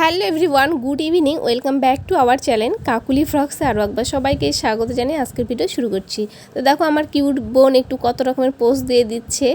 Hello everyone, good evening, welcome back to our channel Kakuli ফ্রক্সে আরও একবার সবাইকে স্বাগত জানিয়ে আজকের ভিডিও শুরু করছি। তো দেখো, আমার কিউট বোন একটু কত রকমের পোস্ট দিয়ে দিচ্ছে।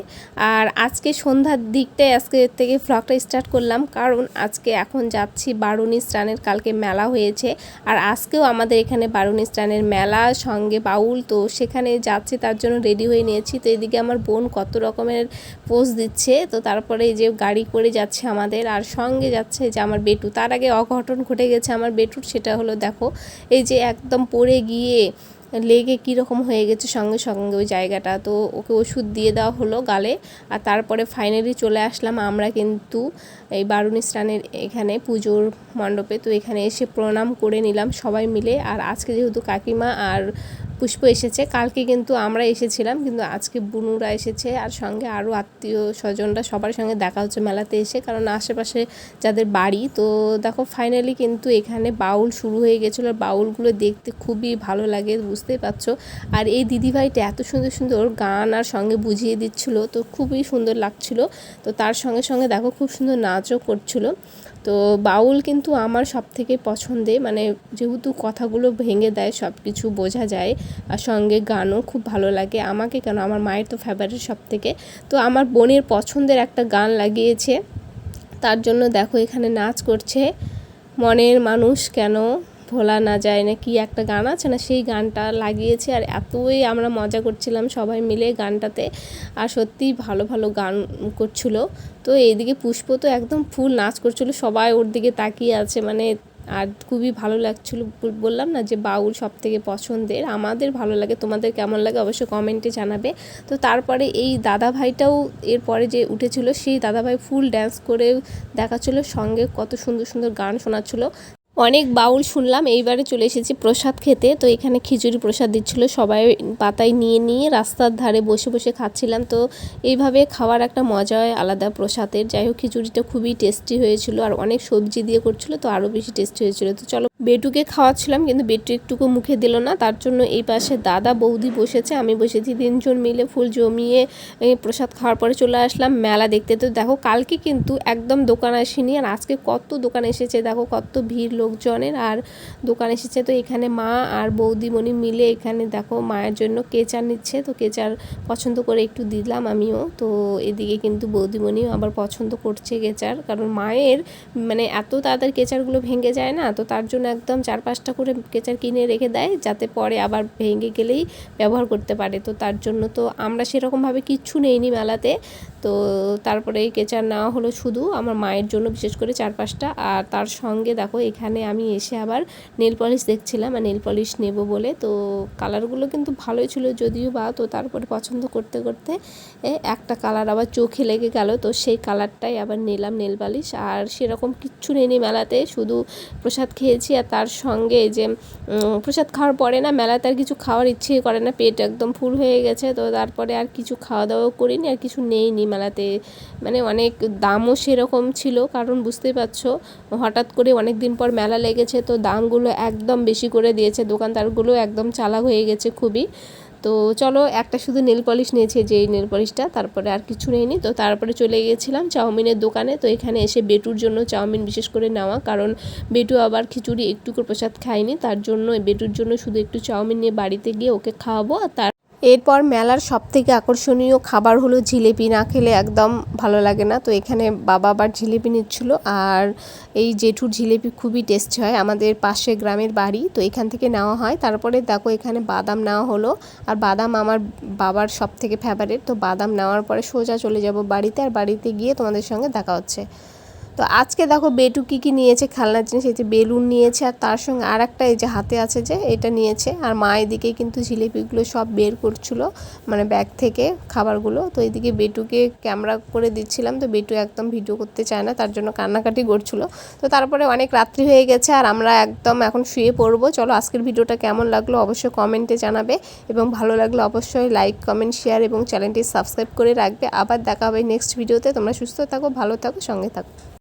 আর আজকে সন্ধ্যার দিকটায় আজকে থেকে ফ্রকটা স্টার্ট করলাম। কারণ আজকে এখন যাচ্ছি বারুণী স্টানের কালকে মেলা হয়েছে। আর আজকেও আমাদের এখানে বারুণী স্টানের মেলা, সঙ্গে বাউল। তো সেখানে যাচ্ছি, তার জন্য রেডি হয়ে নিয়েছি। তো এদিকে আমার বোন কত রকমের পোস্ট দিচ্ছে। তো তারপরে এই যে গাড়ি করে যাচ্ছে আমাদের। আর সঙ্গে যাচ্ছে যে আমার বেটু তার আগে অঘটন ঘটে গেছে আমার বেটুর সেটা হলো দেখো, এই যে একদম পড়ে গিয়ে লেগে কীরকম হয়ে গেছে সঙ্গে সঙ্গে ওই জায়গাটা। তো ওকে ওষুধ দিয়ে দেওয়া হলো গালে, আর তারপরে ফাইনালি চলে আসলাম আমরা কিন্তু এই বারুণী স্নানের এখানে পুজোর মণ্ডপে। তো এখানে এসে প্রণাম করে নিলাম সবাই মিলে, আর আজকে যেহেতু কাকিমা আর পুষ্প এসেছে। কালকে কিন্তু আমরা এসেছিলাম, কিন্তু আজকে বুনুরা এসেছে আর সঙ্গে আরও আত্মীয় স্বজনরা সবার সঙ্গে দেখা হচ্ছে মেলাতে এসে, কারণ আশেপাশে যাদের বাড়ি, তো দেখো ফাইনালি কিন্তু এখানে বাউল শুরু হয়ে গেছিল। আর বাউলগুলো দেখতে খুবই ভালো লাগে, বুঝতেই পারছ। আর এই দিদিভাইটা এত সুন্দর সুন্দর গান আর সঙ্গে বুঝিয়ে দিচ্ছিল, তো খুবই সুন্দর লাগছিল। তো তার সঙ্গে সঙ্গে দেখো খুব সুন্দর নাচও করছিল। তো বাউল কিন্তু আমার সব থেকে পছন্দে মানে যেহেতু কথাগুলো ভেঙে দেয় সব কিছু বোঝা যায়, আর সঙ্গে গানও খুব ভালো লাগে আমাকে কেন, আমার মায়ের তো ফেভারিট সব থেকে তো আমার বোনের পছন্দের একটা গান লাগিয়েছে, তার জন্য দেখো এখানে নাচ করছে, মনের মানুষ কেন? ভোলা না যায় না কি একটা গান আছে না, সেই গানটা লাগিয়েছে আর এতই আমরা মজা করছিলাম সবাই মিলে গানটাতে। আর সত্যিই ভালো ভালো গান করছিল। তো এইদিকে পুষ্প তো একদম ফুল নাচ করছিল, সবাই ওর দিকে তাকিয়ে আছে। মানে আর খুবই ভালো লাগছিল বললাম না যে বাউল সব থেকে পছন্দের, আমাদের ভালো লাগে, তোমাদের কেমন লাগে অবশ্যই কমেন্টে জানাবে। তো তারপরে এই দাদা ভাইটাও এরপরে যে উঠেছিল, সেই দাদা ভাই ফুল ড্যান্স করে দেখাচ্ছিল, সঙ্গে কত সুন্দর সুন্দর গান শোনাচ্ছিল। অনেক বাউল শুনলাম, এইবারে চলে এসেছি প্রসাদ খেতে। তো এখানে খিচুড়ি প্রসাদ দিচ্ছিল, সবাই পাতায় নিয়ে নিয়ে রাস্তার ধারে বসে বসে খাচ্ছিলাম। তো এইভাবে খাওয়ার একটা মজায় আলাদা প্রসাদের। যাই হোক, খিচুড়িটা খুবই টেস্টি হয়েছিল আর অনেক সবজি দিয়ে করছিল, তো আরও বেশি টেস্টি হয়েছিল। তো চলো বেটুকে খাওয়াচ্ছিলাম, কিন্তু বেটু একটুকু মুখে দিল না। তার জন্য এই পাশে দাদা বৌদি বসেছে, আমি বসেছি তিনজন মিলে ফুল জমিয়ে প্রসাদ খাওয়ার পরে চলে আসলাম। মেলা দেখতে তো দেখো, কালকে কিন্তু একদম দোকান আসেনি, আর আজকে কত দোকান এসেছে দেখো, কত ভিড় লোকজনের। আর দোকান এসেছে তো এখানে মা আর বৌদিমণি মিলে এখানে দেখো মায়ের জন্য কেচার নিচ্ছে। তো কেচার পছন্দ করে একটু দিলাম আমিও। তো এদিকে কিন্তু বৌদিমণিও আবার পছন্দ করছে কেচার, কারণ মায়ের মানে এত তাড়াতাড়ি কেচারগুলো ভেঙে যায় না, তো তার জন্য একদম চার পাঁচটা করে কেচার কিনে রেখে দেয়, যাতে পরে আবার ভেঙে গেলেই ব্যবহার করতে পারে। তো তার জন্য তো আমরা সেরকমভাবে কিচ্ছু নেইনি মেলাতে। তো তারপরে এই কেচার নেওয়া হলো শুধু আমার মায়ের জন্য, বিশেষ করে চার পাঁচটা আর তার সঙ্গে দেখো, এখানে আমি এসে আবার নেল পলিশ দেখছিলাম, আর নেল পলিশ নেব বলে। তো কালারগুলো কিন্তু ভালোই ছিল যদিও বা, তো তারপরে পছন্দ করতে করতে একটা কালার আবার চোখে লেগে গেল। তো সেই কালারটাই আবার নিলাম নেল পালিশ। আর সেরকম কিচ্ছু নেই মেলাতে, শুধু প্রসাদ খেয়েছি আর তার সঙ্গে যে প্রসাদ খাওয়ার পরে না মেলাতে আর কিছু খাওয়ার ইচ্ছেই করে না, পেট একদম ফুল হয়ে গেছে। তো তারপরে আর কিছু খাওয়া দাওয়াও করিনি, আর কিছু নেইনি মেলাতে। মানে অনেক দামও সেরকম ছিল, কারণ বুঝতেই পারছ, হঠাৎ করে অনেক দিন পর মেলা লেগেছে, তো দামগুলো একদম বেশি করে দিয়েছে, দোকানদারগুলো একদম চালাক হয়ে গেছে খুবই। তো চলো একটা শুধু নেল পলিশ নিয়েছে যে নেল পলিশটা তারপরে আর কিছু নেইনি। তো তারপরে চলে গিয়েছিলাম চাউমিনের দোকানে, তো এখানে এসে বেটুর জন্য চাউমিন বিশেষ করে নেওয়া, কারণ বেটু আবার খিচুড়ি একটুকু প্রসাদ খায়নি, তার জন্য বেটুর জন্য শুধু একটু চাউমিন নিয়ে বাড়িতে গিয়ে ওকে খাওয়াবো, আর তার এরপর মেলার সব থেকে আকর্ষণীয় খাবার হলো জিলেপি। না খেলে একদম ভালো লাগে না। তো এখানে বাবা আবার জিলেপি নিচ্ছিল। আর এই জেঠুর জিলেপি খুবই টেস্টি হয়। আমাদের পাশে গ্রামের বাড়ি। তো এখান থেকে নেওয়া হয়। তারপরে দেখো এখানে বাদাম নেওয়া হলো। আর বাদাম আমার বাবার সব থেকে ফেভারিট তো বাদাম নেওয়ার পরে সোজা চলে যাব বাড়িতে। আর বাড়িতে গিয়ে তোমাদের সঙ্গে দেখা হচ্ছে। তো আজকে দেখো বেটু কী কী নিয়েছে, খেলনার জিনিস, এই যে বেলুন নিয়েছে, আর তার সঙ্গে আর একটা এই যে হাতে আছে যে, এটা নিয়েছে। আর মা এদিকে কিন্তু জিলিপিগুলো সব বের করছিল মানে ব্যাগ থেকে খাবারগুলো। তো এদিকে বেটুকে ক্যামেরা করে দিচ্ছিলাম, তো বেটু একদম ভিডিও করতে চায় না, তার জন্য কান্নাকাটি করছিল। তো তারপরে অনেক রাত্রি হয়ে গেছে, আর আমরা একদম এখন শুয়ে পড়ব। চলো আজকের ভিডিওটা কেমন লাগল অবশ্যই কমেন্টে জানাবে, এবং ভালো লাগলে অবশ্যই লাইক, কমেন্ট, শেয়ার, এবং চ্যানেলটি সাবস্ক্রাইব করে রাখবে। আবার দেখা হবে নেক্সট ভিডিওতে, তোমরা সুস্থ থাকো, ভালো থাকো, সঙ্গে থাকো।